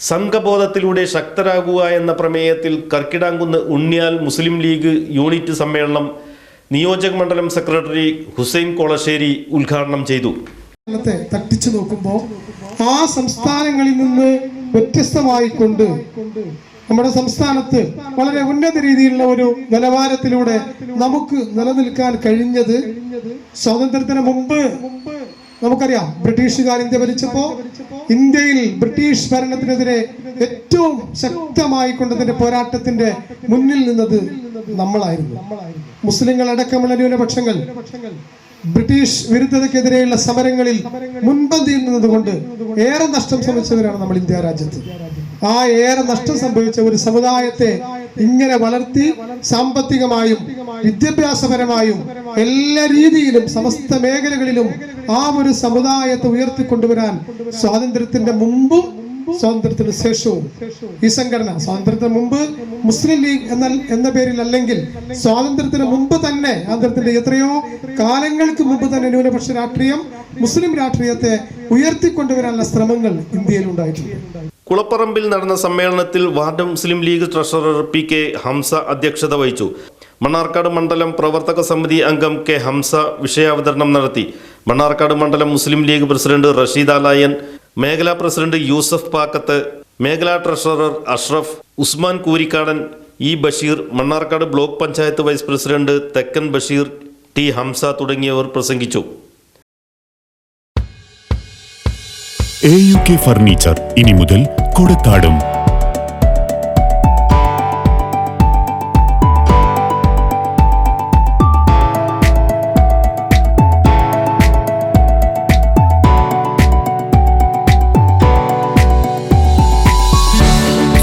സംഘബോധത്തിലൂടെ ശക്തരാകുക എന്ന പ്രമേയത്തിൽ കർക്കിടാങ്കുന്ന് ഉണ്ണിയാൽ മുസ്ലിം ലീഗ് യൂണിറ്റ് സമ്മേളനം നിയോജക മണ്ഡലം സെക്രട്ടറി ഹുസൈൻ കോളശ്ശേരി ഉദ്ഘാടനം ചെയ്തു. തട്ടിച്ചു നോക്കുമ്പോൾ ആ സംസ്ഥാനങ്ങളിൽ നിന്ന് വ്യത്യസ്തമായിക്കൊണ്ട് നമ്മുടെ സംസ്ഥാനത്ത് വളരെ ഉന്നത രീതിയിലുള്ള ഒരു നിലവാരത്തിലൂടെ നമുക്ക് നിലനിൽക്കാൻ കഴിഞ്ഞത് സ്വാതന്ത്ര്യത്തിന് മുമ്പ് നമുക്കറിയാം ബ്രിട്ടീഷുകാർ ഇന്ത്യ ഭരിച്ചപ്പോ ഇന്ത്യയിൽ ബ്രിട്ടീഷ് ഭരണത്തിനെതിരെ ഏറ്റവും ശക്തമായി കൊണ്ടതിന്റെ പോരാട്ടത്തിന്റെ മുന്നിൽ നിന്നത് നമ്മളായിരുന്നു. മുസ്ലിങ്ങൾ അടക്കമുള്ള ന്യൂനപക്ഷങ്ങൾ ബ്രിട്ടീഷ് വിരുദ്ധതയ്ക്കെതിരെയുള്ള സമരങ്ങളിൽ മുൻപന്തിയിൽ നിന്നതുകൊണ്ട് ഏറെ നഷ്ടം സംഭവിച്ചവരാണ് നമ്മൾ ഇന്ത്യ രാജ്യത്ത്. ആ ഏറെ നഷ്ടം സംഭവിച്ച ഒരു സമുദായത്തെ ഇങ്ങനെ വളർത്തി സാമ്പത്തികമായും വിദ്യാഭ്യാസപരമായും എല്ലാ രീതിയിലും സമസ്ത മേഖലകളിലും ആ ഒരു സമുദായത്തെ ഉയർത്തിക്കൊണ്ടുവരാൻ സ്വാതന്ത്ര്യത്തിന്റെ മുമ്പും സ്വാതന്ത്ര്യത്തിന് ശേഷവും ഈ സംഘടന സ്വാതന്ത്ര്യത്തിന് മുമ്പ് മുസ്ലിം ലീഗ് എന്ന എന്ന പേരിൽ അല്ലെങ്കിൽ സ്വാതന്ത്ര്യത്തിന് മുമ്പ് തന്നെ സ്വാതന്ത്ര്യത്തിന്റെ എത്രയോ കാലങ്ങൾക്ക് മുമ്പ് തന്നെ ന്യൂനപക്ഷ രാഷ്ട്രീയം മുസ്ലിം രാഷ്ട്രീയത്തെ ഉയർത്തിക്കൊണ്ടുവരാനുള്ള ശ്രമങ്ങൾ ഇന്ത്യയിൽ ഉണ്ടായിട്ടുണ്ട് കുളപ്പറമ്പിൽ നടന്ന സമ്മേളനത്തിൽ ward Muslim League treasurer P K Hamsa അധ്യക്ഷത വഹിച്ചു. മണ്ണാർക്കാട് മണ്ഡലം പ്രവർത്തക സമിതി അംഗം കെ ഹംസ വിഷയാവതരണം നടത്തി. മണ്ണാർക്കാട് മണ്ഡലം മുസ്ലിം ലീഗ് പ്രസിഡന്റ് റഷീദ് അലായൻ മേഖലാ പ്രസിഡന്റ് യൂസഫ് പാക്കത്ത് മേഖലാ treasurer Ashraf Usman Koorikkadan E Basheer Mannarkkad block panchayat vice president Thekkan Basheer T Hamza തുടങ്ങിയവർ പ്രസംഗിച്ചു. എ യു കെ ഫർണിച്ചർ ഇനി മുതൽ കൊടക്കാടും